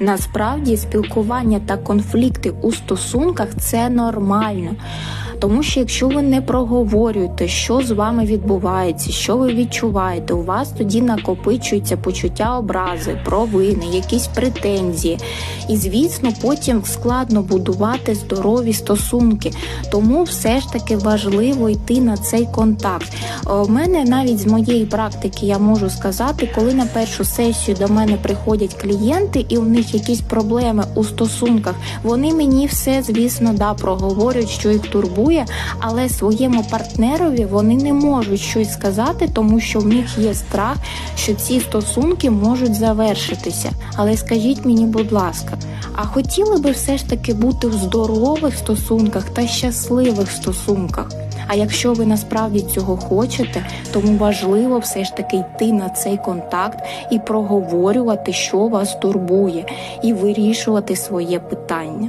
Насправді спілкування та конфлікти у стосунках це нормально. Тому що якщо ви не проговорюєте, що з вами відбувається, що ви відчуваєте, у вас тоді накопичується почуття образи, провини, якісь претензії. І звісно, потім складно будувати здорові стосунки. Тому все ж таки важливо йти на цей контакт. У мене навіть з моєї практики я можу сказати, коли на першу сесію до мене приходять клієнти, і у них якісь проблеми у стосунках, вони мені все, звісно, да, проговорюють, що їх турбує, але своєму партнерові вони не можуть щось сказати, тому що в них є страх, що ці стосунки можуть завершитися. Але скажіть мені, будь ласка, а хотіли би все ж таки бути в здорових стосунках та щасливих стосунках? А якщо ви насправді цього хочете, тому важливо все ж таки йти на цей контакт і проговорювати, що вас турбує, і вирішувати своє питання.